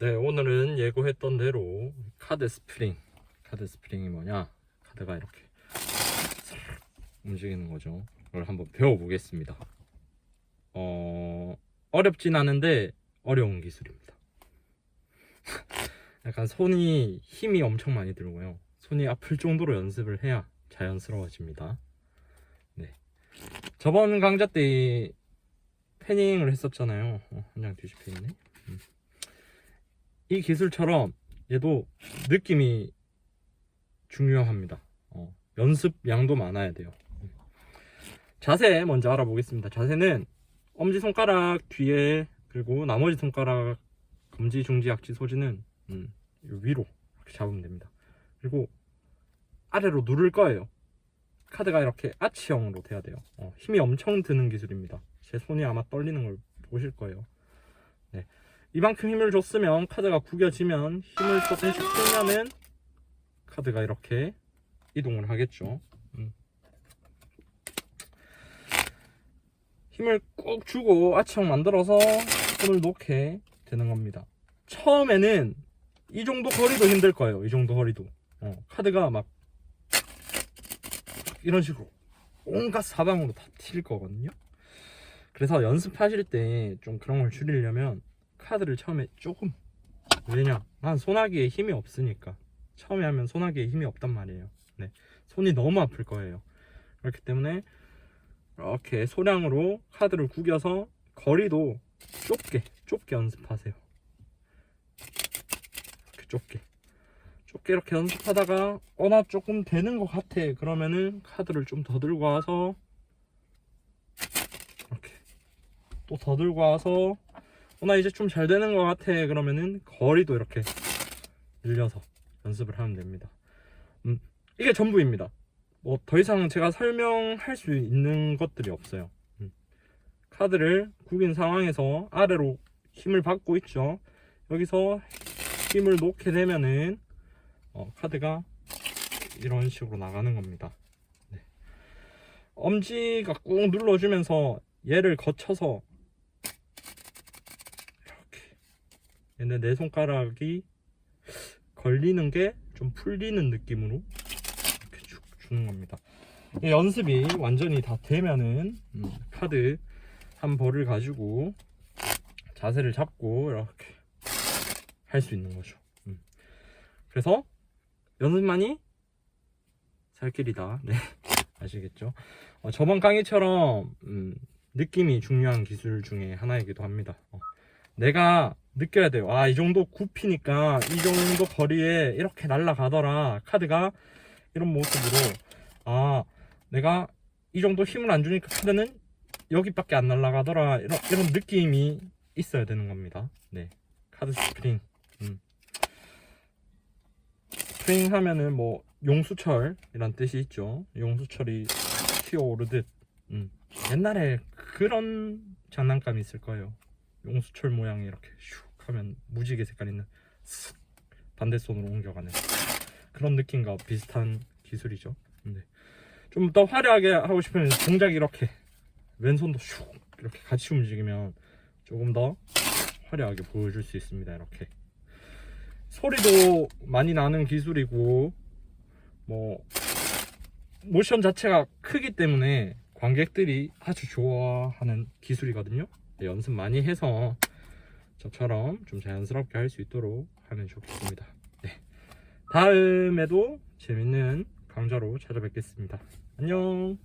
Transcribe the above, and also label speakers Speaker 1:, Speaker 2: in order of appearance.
Speaker 1: 네, 오늘은 예고했던 대로 카드 스프링. 카드 스프링이 뭐냐? 카드가 이렇게 싹 움직이는 거죠. 이걸 한번 배워보겠습니다. 어, 어렵진 않은데 어려운 기술입니다. 약간 손이 힘이 엄청 많이 들고요. 손이 아플 정도로 연습을 해야 자연스러워집니다. 네. 저번 강좌 때 패닝을 했었잖아요. 어, 한장 뒤집혀 있네. 음. 이 기술처럼 얘도 느낌이 중요합니다. 어, 연습 양도 많아야 돼요. 음. 자세 먼저 알아보겠습니다. 자세는 엄지 손가락 뒤에 그리고 나머지 손가락 검지, 중지, 약지, 소지는 음, 요 위로 잡으면 됩니다. 그리고 아래로 누를 거예요. 카드가 이렇게 아치형으로 돼야 돼요. 어, 힘이 엄청 드는 기술입니다. 제 손이 아마 떨리는 걸 보실 거예요. 네. 이만큼 힘을 줬으면 카드가 구겨지면 힘을 조금씩 빼면은 카드가 이렇게 이동을 하겠죠. 음. 힘을 꾹 주고 아치형 만들어서 손을 놓게 되는 겁니다. 처음에는 이 정도 거리도 힘들 거예요. 이 정도 거리도. 어, 카드가 막 이런 식으로 온갖 사방으로 다 튈 거거든요. 그래서 연습하실 때 좀 그런 걸 줄이려면 카드를 처음에 조금 왜냐? 난 소나기에 힘이 없으니까 처음에 하면 소나기에 힘이 없단 말이에요. 네, 손이 너무 아플 거예요. 그렇기 때문에 이렇게 소량으로 카드를 구겨서 거리도 좁게 좁게 연습하세요. 이렇게 좁게 좁게 이렇게 연습하다가 어 나 조금 되는 것 같아 그러면은 카드를 좀 더 들고 와서 이렇게 또 더 들고 와서 어 나 이제 좀 잘 되는 것 같아 그러면은 거리도 이렇게 늘려서 연습을 하면 됩니다. 음, 이게 전부입니다. 뭐 더 이상 제가 설명할 수 있는 것들이 없어요. 음. 카드를 구긴 상황에서 아래로 힘을 받고 있죠. 여기서 힘을 놓게 되면은 어, 카드가 이런 식으로 나가는 겁니다. 네. 엄지가 꾹 눌러주면서 얘를 거쳐서 이렇게 얘네 내 손가락이 걸리는 게 좀 풀리는 느낌으로 이렇게 쭉 주는 겁니다. 이 연습이 완전히 다 되면은 음, 카드 한 벌을 가지고 자세를 잡고 이렇게 할 수 있는 거죠. 음. 그래서 연습만이 살 길이다. 네, 아시겠죠? 어, 저번 강의처럼 음, 느낌이 중요한 기술 중에 하나이기도 합니다. 어, 내가 느껴야 돼요. 아, 이 정도 굽히니까 이 정도 거리에 이렇게 날아가더라. 카드가 이런 모습으로 아, 내가 이 정도 힘을 안 주니까 카드는 여기밖에 안 날아가더라. 이런 이런 느낌이 있어야 되는 겁니다. 네, 카드 스프링. 음. 스프링 하면은 뭐 용수철이란 뜻이 있죠. 용수철이 튀어오르듯 음. 옛날에 그런 장난감이 있을 거예요. 용수철 모양이 이렇게 슉 하면 무지개 색깔 있는 쓱 반대손으로 옮겨가는 그런 느낌과 비슷한 기술이죠. 근데 좀 더 화려하게 하고 싶으면 동작이 이렇게 왼손도 슉 이렇게 같이 움직이면 조금 더 화려하게 보여줄 수 있습니다. 이렇게 소리도 많이 나는 기술이고 뭐 모션 자체가 크기 때문에 관객들이 아주 좋아하는 기술이거든요. 네, 연습 많이 해서 저처럼 좀 자연스럽게 할 수 있도록 하면 좋겠습니다. 네. 다음에도 재밌는 강좌로 찾아뵙겠습니다. 안녕.